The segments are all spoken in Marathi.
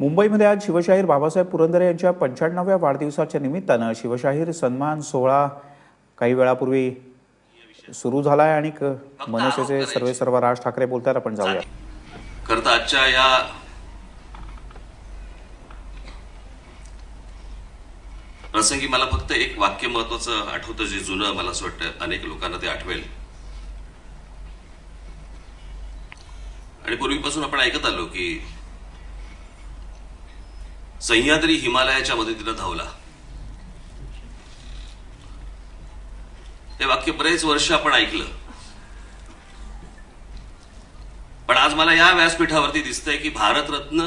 मुंबईमध्ये आज शिवशाहीर बाबासाहेब पुरंदरे यांच्या पंच्याण्णव्या वाढदिवसाच्या निमित्तानं शिवशाहीर सन्मान सोहळा काही वेळापूर्वी सुरू झाला आहे आणि मनसेचे सर्वे सर्व राज ठाकरे बोलतात. आपण जाऊया. करता आजच्या या प्रसंगी मला फक्त एक वाक्य महत्वाचं आठवतं जे जुनं मला असं वाटतं अनेक लोकांना ते आठवेल. आणि पूर्वीपासून आपण ऐकत आलो की सह्याद्री हिमालयाच्या मदतीनं धावला. हे वाक्य बरेच वर्ष आपण ऐकलं. पण आज मला या व्यासपीठावरती दिसतंय की भारतरत्न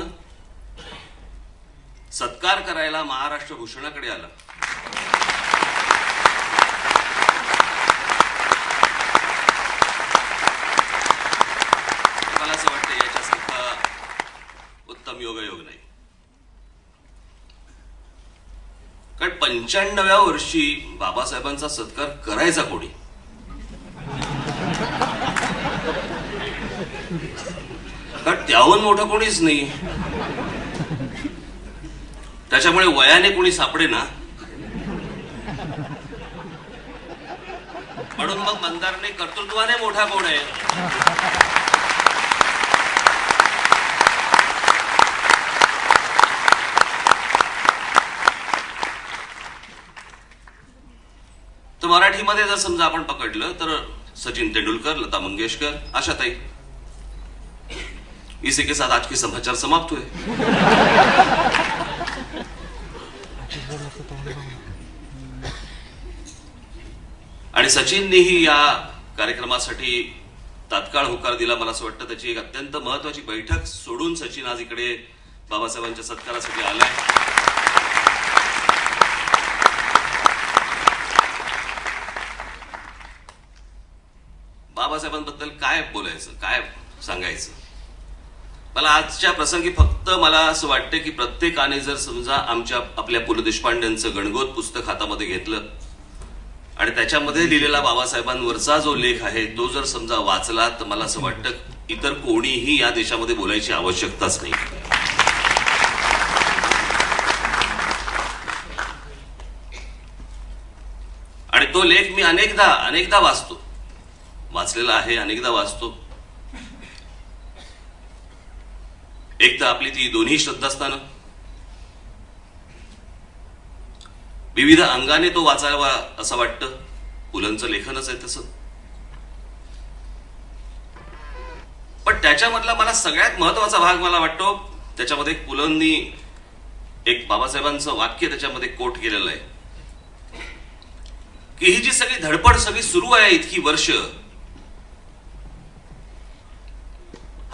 सत्कार करायला महाराष्ट्र भूषणाकडे आला. मला असं वाटतं याच्यासारखा उत्तम योगायोग नाही कारण पंच्याण्णव्या वर्षी बाबासाहेबांचा सत्कार करायचा कोणी? कारण त्याहून मोठं कोणीच नाही. त्याच्यामुळे वयाने कोणी सापडे ना? म्हणून मग मंदारने कर्तृत्वाने मोठा कोण आहे? तर मराठीमध्ये जर समजा आपण पकडलं तर सचिन तेंडुलकर लता मंगेशकर आशाताई इसी के साथ आज के समाचार समाप्त हुए. आणि सचिननेही या कार्यक्रमासाठी तात्काळ होकार दिला. मला असं वाटतं त्याची एक अत्यंत महत्वाची बैठक सोडून सचिन आज इकडे बाबासाहेबांच्या सत्कारासाठी आलाय. बाबासाहेबांबद्दल काय बोलायचं काय सांगायचं? मला आजच्या प्रसंगी फक्त मला असं वाटतं की प्रत्येकाने जर समजा आमच्या आपल्या पु ल देशपांड्यांचं गणगोत पुस्तक हातामध्ये घेतलं आणि त्याच्यामध्ये लिहिलेला बाबासाहेबांवरचा जो लेख आहे तो जर समजा वाचला तर मला असं वाटतं इतर कोणीही या देशामध्ये बोलायची आवश्यकताच नाही. आणि तो लेख मी अनेकदा अनेकदा वाचतो. वाचलेला आहे अनेकदा वाचतो. एक तर आपली ती दोन्ही श्रद्धास्थानं. विविध अंगाने तो वाचावा असं वाटतं. पुलंचं लेखनच आहे तसं. पण त्याच्यामधला मला सगळ्यात महत्त्वाचा भाग मला वाटतो त्याच्यामध्ये पुलंनी एक बाबासाहेबांचं वाक्य त्याच्यामध्ये कोट केलेलं आहे. की ही जी सगळी धडपड सगळी सुरू आहे इतकी वर्ष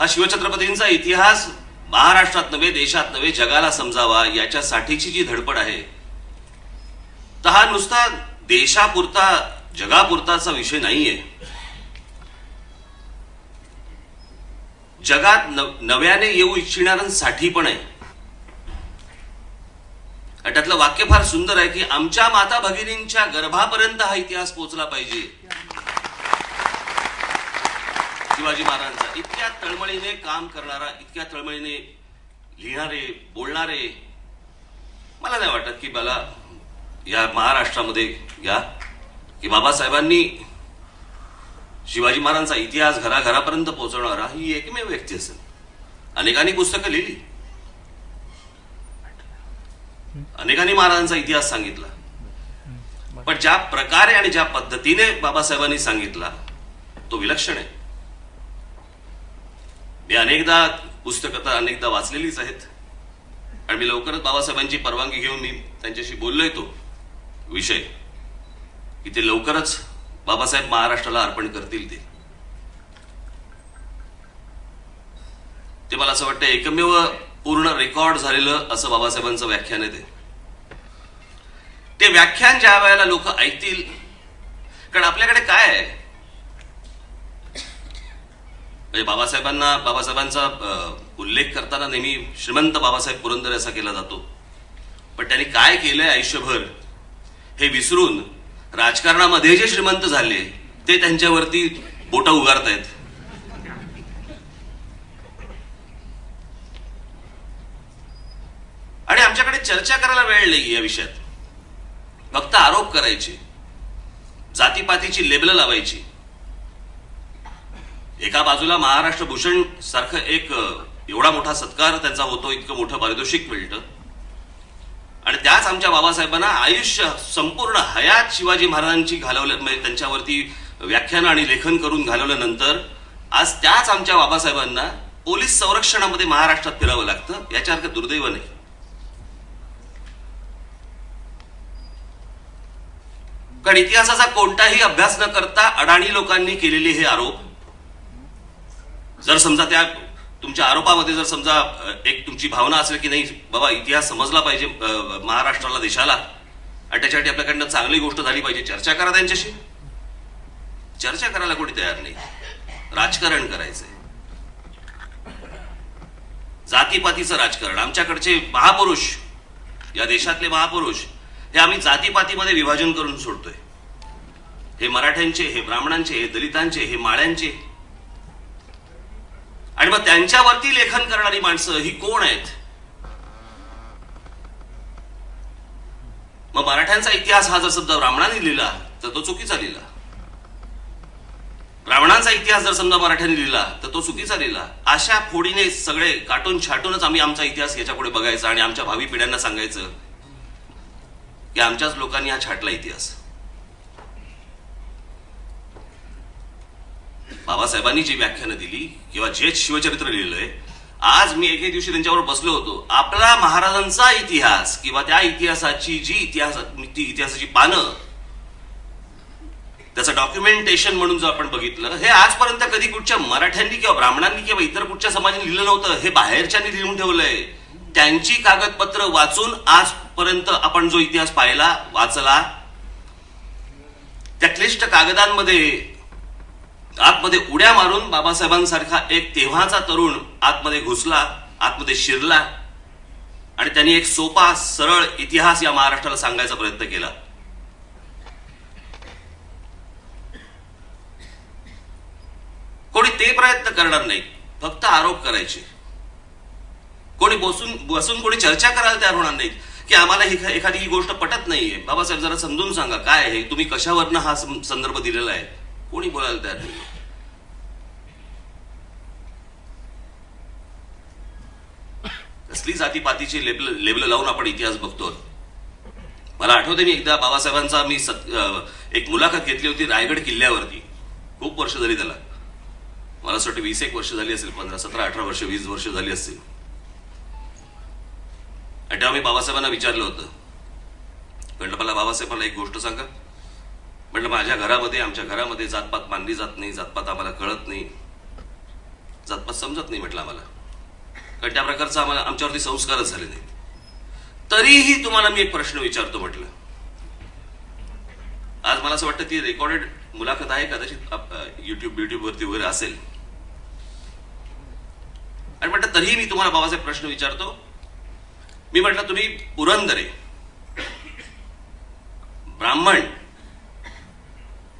हा शिवछत्रपतींचा इतिहास महाराष्ट्रात नव्हे देशात नव्हे जगाला समजावा याच्यासाठीची जी धडपड आहे तर हा नुसता देशापुरता जगापुरताचा विषय नाहीये. जगात नव्याने येऊ इच्छिणाऱ्यांसाठी पण आहे. त्यातलं वाक्य फार सुंदर आहे की आमच्या माता भगिनींच्या गर्भापर्यंत हा इतिहास पोचला पाहिजे. शिवाजी महाराजांचा. इतक्या तळमळीने काम करणारा इतक्या तळमळीने लिहिणारे बोलणारे मला नाही वाटत की मला या महाराष्ट्रामध्ये या की बाबासाहेबांनी शिवाजी महाराजांचा इतिहास घराघरापर्यंत पोहोचवणारा ही एकमेव व्यक्ती असेल. अनेकांनी पुस्तकं लिहिली. अनेकांनी महाराजांचा इतिहास सांगितला. पण ज्या प्रकारे आणि ज्या पद्धतीने बाबासाहेबांनी सांगितला तो विलक्षण आहे. मी अनेकदा पुस्तकं तर अनेकदा वाचलेलीच आहेत. आणि मी लवकरच बाबासाहेबांची परवानगी घेऊन मी त्यांच्याशी बोललोय तो विषय. की ते लवकरच बाबासाहेब महाराष्ट्राला अर्पण करतील ते. ते मला असं वाटतं एकमेव पूर्ण रेकॉर्ड झालेलं असं बाबासाहेबांचं व्याख्यान आहे ते. ते व्याख्यान ज्या वेळेला लोक ऐकतील कारण आपल्याकडे काय आहे? म्हणजे बाबासाहेबांना बाबासाहेबांचा उल्लेख करताना नेहमी श्रीमंत बाबासाहेब पुरंदर असा केला जातो. पण त्यांनी काय केलंय आयुष्यभर? हे विसरून राजकारणामध्ये जे श्रीमंत झाले ते त्यांच्यावरती बोटा उगारतायत. आमच्याकडे चर्चा करायला वेळ नाही या विषयात. फक्त आरोप करायचे. जातीपातीची लेबलं लावायची. एका बाजूला महाराष्ट्र भूषण सारखं एक एवढा मोठा सत्कार त्यांचा होतो इतकं मोठं पारितोषिक मिळतं. आणि त्याच आमच्या बाबासाहेबांना आयुष्य संपूर्ण हयात शिवाजी महाराजांची घालवलं म्हणजे त्यांच्यावरती व्याख्यानं आणि लेखन करून घालवल्यानंतर आज त्याच आमच्या बाबासाहेबांना पोलीस संरक्षणामध्ये महाराष्ट्रात फिरावं लागतं याच्यासारखं दुर्दैव नाही. कारण इतिहासाचा कोणताही अभ्यास न करता अडाणी लोकांनी केलेले हे आरोप जर समजा त्या तुमच्या आरोपामध्ये जर समजा एक तुमची भावना असेल की नाही बाबा इतिहास समजला पाहिजे महाराष्ट्राला देशाला आणि त्याच्यासाठी आपल्याकडनं चांगली गोष्ट झाली पाहिजे चर्चा करा त्यांच्याशी. चर्चा करायला कोणी तयार नाही. राजकारण करायचंय. जातीपातीचं राजकारण. आमच्याकडचे महापुरुष या देशातले महापुरुष हे आम्ही जातीपातीमध्ये विभाजन करून सोडतोय. हे मराठ्यांचे हे ब्राह्मणांचे हे दलितांचे हे माळ्यांचे आणि मग त्यांच्यावरती लेखन करणारी माणसं ही कोण आहेत? मग मराठ्यांचा इतिहास हा जर समजा ब्राह्मणांनी लिहिला तर तो चुकीचा लिहिला. ब्राह्मणांचा इतिहास जर समजा मराठ्यांनी लिहिला तर तो चुकीचा लिहिला. अशा फोडीने सगळे काटून छाटूनच आम्ही आमचा इतिहास याच्यापुढे बघायचा आणि आमच्या भावी पिढ्यांना सांगायचं की आमच्याच लोकांनी हा छाटला इतिहास. बाबासाहेबांनी जी व्याख्यानं दिली किंवा जे शिवचरित्र लिहिलंय आज मी एके दिवशी त्यांच्यावर बसलो होतो. आपला महाराजांचा इतिहास किंवा त्या इतिहासाची जी इतिहास ती इतिहासाची पानं त्याचं डॉक्युमेंटेशन म्हणून जर आपण बघितलं हे आजपर्यंत कधी कुठच्या मराठ्यांनी किंवा ब्राह्मणांनी किंवा इतर कुठच्या समाजाने लिहिलं नव्हतं हे बाहेरच्यांनी लिहून ठेवलंय. त्यांची कागदपत्र वाचून आजपर्यंत आपण जो इतिहास पाहिला वाचला त्या क्लिष्ट कागदांमध्ये आतमध्ये उड्या मारून बाबासाहेबांसारखा एक तेव्हाचा तरुण आतमध्ये घुसला आतमध्ये शिरला आणि त्यांनी एक सोपा सरळ इतिहास या महाराष्ट्राला सांगायचा प्रयत्न केला. कोणी ते प्रयत्न करणार नाही फक्त आरोप करायचे. कोणी बसून बसून कोणी चर्चा करायला तयार होणार नाहीत की आम्हाला ही एखादी ही गोष्ट पटत नाहीये. बाबासाहेब जरा समजून सांगा काय आहे? तुम्ही कशावरनं हा संदर्भ दिलेला आहे? कोणी बोलायला तयार नाही? कसली जातीपातीची लेबल लेबल लावून आपण इतिहास बघतो मला आठवते मी एकदा बाबासाहेबांचा मी सत, एक मुलाखत घेतली होती रायगड किल्ल्यावरती. खूप वर्ष झाली त्याला. मला असं वाटतं वीस एक वर्ष झाली असेल पंधरा सतरा अठरा वर्ष वीस वर्ष झाली असतील. आणि तेव्हा मी बाबासाहेबांना विचारलं होतं. म्हटलं मला बाबासाहेबांना एक गोष्ट सांगा. म्हटलं माझ्या घरामध्ये आमच्या घरामध्ये जातपात मानली जात नाही जातपात आम्हाला कळत नाही. जातपात समजत नाही म्हटलं आम्हाला. कारण त्या प्रकारचा आम्हाला आमच्यावरती संस्कारच झाले नाहीत. तरीही तुम्हाला मी एक प्रश्न विचारतो म्हटलं. आज मला असं वाटतं ती रेकॉर्डेड मुलाखत आहे कदाचित युट्यूब युट्यूब वरती वगैरे असेल. आणि म्हटलं तरीही मी तुम्हाला बाबासाहेब प्रश्न विचारतो. मी म्हटलं तुम्ही पुरंदरे ब्राह्मण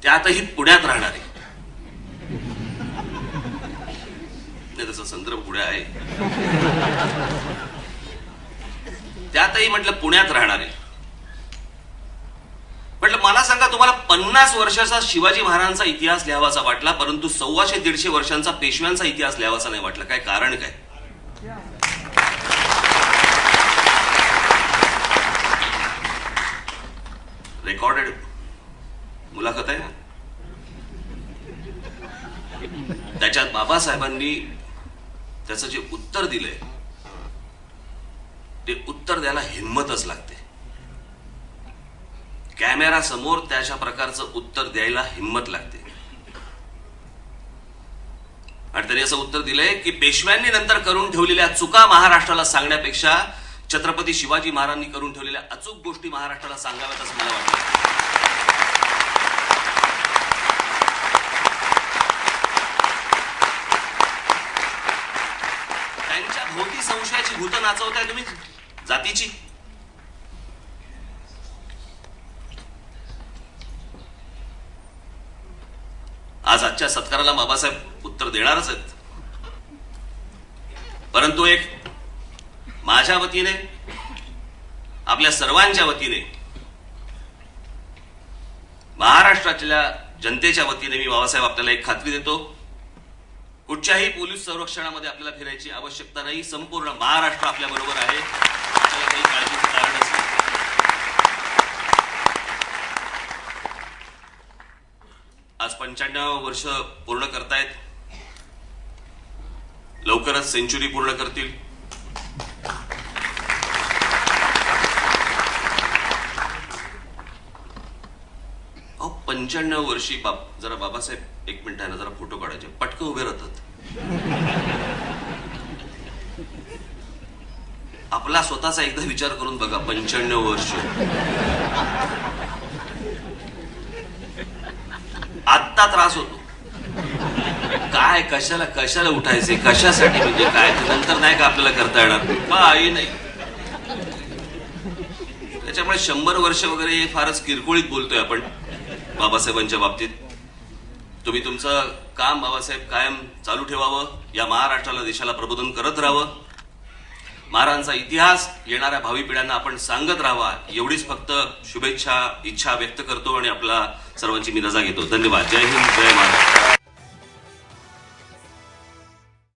त्यातही पुण्यात राहणारे. नाही त्याचा संदर्भ पुढे आहे. त्यातही म्हटलं पुण्यात राहणारे. म्हटलं मला सांगा तुम्हाला पन्नास वर्षाचा शिवाजी महाराजांचा इतिहास लिहावासा वाटला परंतु सव्वाशे दीडशे वर्षांचा पेशव्यांचा इतिहास लिहावासा नाही वाटला. काय कारण काय? रेकॉर्डेड मुलाखत आहे ना त्याच्यात बाबासाहेबांनी त्याचं जे उत्तर दिलंय ते उत्तर द्यायला हिंमतच लागते. कॅमेरा समोर त्याच्या प्रकारचं उत्तर द्यायला हिंमत लागते. आणि त्यांनी असं उत्तर दिलंय की पेशव्यांनी नंतर करून ठेवलेल्या चुका महाराष्ट्राला सांगण्यापेक्षा छत्रपती शिवाजी महाराजांनी करून ठेवलेल्या अचूक गोष्टी महाराष्ट्राला सांगाव्यात असं मला वाटतं. संशयाची भूत नाचवताय तुम्ही? जातीची? आज आजच्या सत्काराला बाबासाहेब उत्तर देणारच आहेत. परंतु एक माझ्या वतीने आपल्या सर्वांच्या वतीने महाराष्ट्रातल्या जनतेच्या वतीने मी बाबासाहेब आपल्याला एक खात्री देतो. कुठच्याही पोलीस संरक्षणामध्ये आपल्याला फिरायची आवश्यकता नाही. संपूर्ण महाराष्ट्र आपल्या बरोबर आहे. आपल्याला काही काळजीचं कारण आज पंच्याण्णव वर्ष पूर्ण करतायत. लवकरच सेंचुरी पूर्ण करतील. पंच्याण्णव वर्षी बाप जरा बाबासाहेब एक मिनिट आहे ना जरा फोटो काढायचे. पटकन उभे राहतात. आपला स्वतःचा एकदा विचार करून बघा पंच्याण्णव वर्ष. आत्ता त्रास होतो. काय कशाला कशाला उठायचे कशासाठी म्हणजे काय ते नंतर नाही का आपल्याला करता येणार? काही नाही. त्याच्यामुळे शंभर वर्ष वगैरे हे फारच किरकोळीत बोलतोय आपण. बाबासाहेबांच्या बाबतीत. तुम्ही तुमचं काम बाबासाहेब कायम चालू ठेवावं या महाराष्ट्राला देशाला प्रबोधन करत राहावं. महाराजांचा इतिहास येणाऱ्या भावी पिढ्यांना आपण सांगत राहावा एवढीच फक्त शुभेच्छा इच्छा व्यक्त करतो आणि आपला सर्वांची मी रजा घेतो. धन्यवाद. जय हिंद जय महाराष्ट्र.